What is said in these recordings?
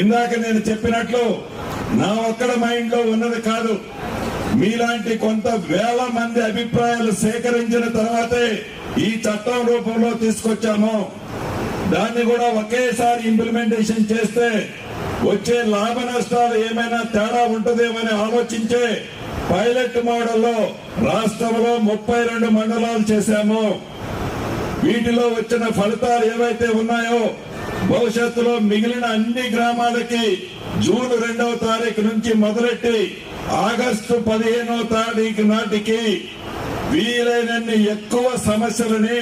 ఇందాక నేను చెప్పినట్లు నా ఒక్కడ మైండ్లో ఉన్నది కాదు. మీలాంటి కొంత వేల మంది అభిప్రాయాలు సేకరించిన తర్వాతే ఈ చట్టం రూపంలో తీసుకొచ్చాము. దాన్ని కూడా ఒకేసారి ఇంప్లిమెంటేషన్ చేస్తే వచ్చే లాభ నష్టాలు ఏమైనా తేడా ఉంటుందేమని ఆలోచించే పైలట్ మోడల్లో రాష్ట్రంలో ముప్పై రెండు మండలాలు చేశాము. వీటిలో వచ్చిన ఫలితాలు ఏవైతే ఉన్నాయో భవిష్యత్తులో మిగిలిన అన్ని గ్రామాలకి జూన్ రెండవ తారీఖు నుంచి మొదలెట్టి ఆగస్టు పదిహేనవ తారీఖు నాటికి వీలైనన్ని ఎక్కువ సమస్యలని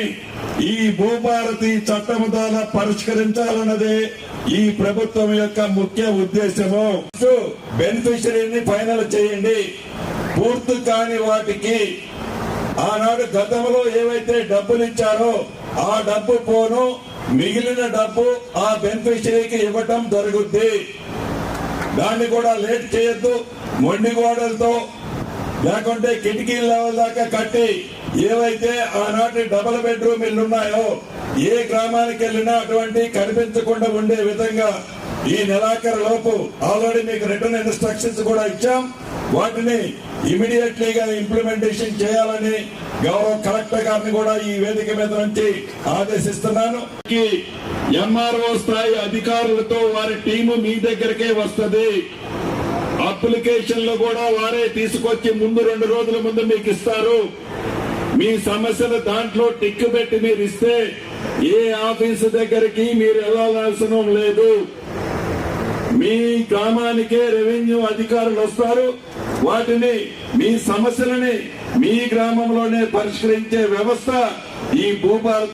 ఈ భూభారతి చట్టం ద్వారా పరిష్కరించాలన్నదే ఈ ప్రభుత్వం యొక్క ముఖ్య ఉద్దేశము. బెనిఫిషరీని ఫైనల్ చేయండి. పూర్తి కాని వాటికి ఆనాడు గతంలో ఏవైతే డబ్బులు ఇచ్చారో ఆ డబ్బు పోను. మిగిలిన డబ్బు ఆ బెనిఫిషరీకి ఇవ్వటం జరుగుద్ది. దాన్ని కూడా లేట్ చేయొద్దు. మొండి గోడలతో లేకుంటే కిటికీ లెవెల్ దాకా కట్టి ఏవైతే ఆనాటి డబుల్ బెడ్రూమ్ ఇల్లు ఉన్నాయో ఏ గ్రామానికి వెళ్ళినా అటువంటి కనిపించకుండా ఉండే విధంగా ఈ నెలాఖరు లోపు ఆల్రెడీ మీకు రిటర్న్ ఇన్స్ట్రక్షన్స్ కూడా ఇచ్చాం. వాటిని ఇమీడియట్లీగా ఇంప్లిమెంటేషన్ చేయాలని గౌరవ కలెక్టర్ గారిని కూడా ఈ వేదిక మీద నుంచి ఆదేశిస్తున్నాను. ఎంఆర్ఓ స్థాయి అధికారులతో వారి టీము మీ దగ్గరకే వస్తుంది. అప్లికేషన్లు కూడా వారే తీసుకొచ్చి ముందు రెండు రోజుల ముందు మీకు ఇస్తారు. మీ సమస్యలు దాంట్లో టిక్ పెట్టి మీరు ఇస్తే ఏ ఆఫీసు దగ్గరికి మీరు వెళ్ళాల్సిన లేదు. మీ గ్రామానికే రెవెన్యూ అధికారులు వస్తారు. వాటిని మీ సమస్యలని మీ గ్రామంలోనే పరిష్కరించే వ్యవస్థ ఈ భూభారత